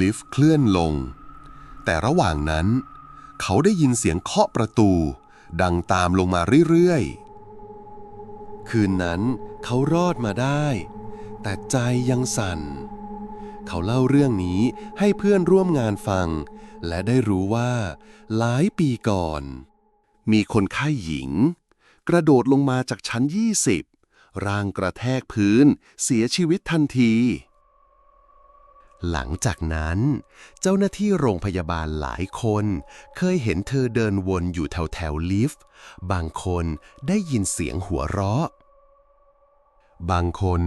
ลิฟต์เคลื่อนลง แต่ระหว่างนั้น เขาได้ยินเสียงเคาะประตู ดังตามลงมาเรื่อยๆ คืนนั้นเขารอดมาได้ แต่ใจยังสั่น เขาเล่าเรื่องนี้ให้เพื่อนร่วมงานฟัง และได้รู้ว่า หลายปีก่อน มีคนไข้หญิง กระโดดลงมาจากชั้น 20 ร่างกระแทกพื้นเสียชีวิตทันที หลังจากนั้น เจ้าหน้าที่โรงพยาบาลหลายคน เคยเห็นเธอเดินวนอยู่แถวแถวลิฟต์ บางคนได้ยินเสียงหัวเราะ บางคน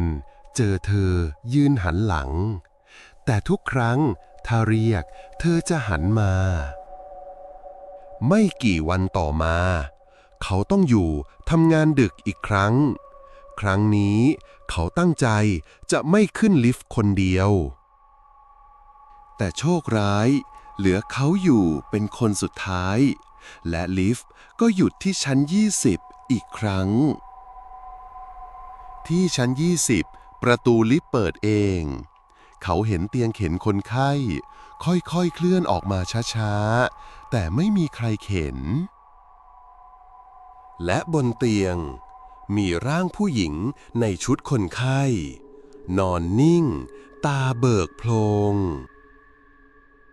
เจอเธอยืนหันหลัง แต่ทุกครั้งถ้าเรียกเธอจะหันมา ไม่กี่วันต่อมา เขาต้องอยู่ทำงานดึกอีกครั้ง ครั้งนี้เขาตั้งใจจะไม่ขึ้นลิฟต์คนเดียว แต่โชคร้าย เหลือเขาอยู่เป็นคนสุดท้าย และลิฟต์ก็หยุดที่ชั้น 20 อีกครั้ง ที่ชั้น 20 ประตูลิฟต์เปิดเอง เขาเห็นเตียงเข็นคนไข้ ค่อยๆ เคลื่อนออกมาช้าๆ แต่ไม่มีใครเข็น และบนเตียง มีร่างผู้หญิงในชุดคนไข้ นอนนิ่ง ตาเบิกโพลง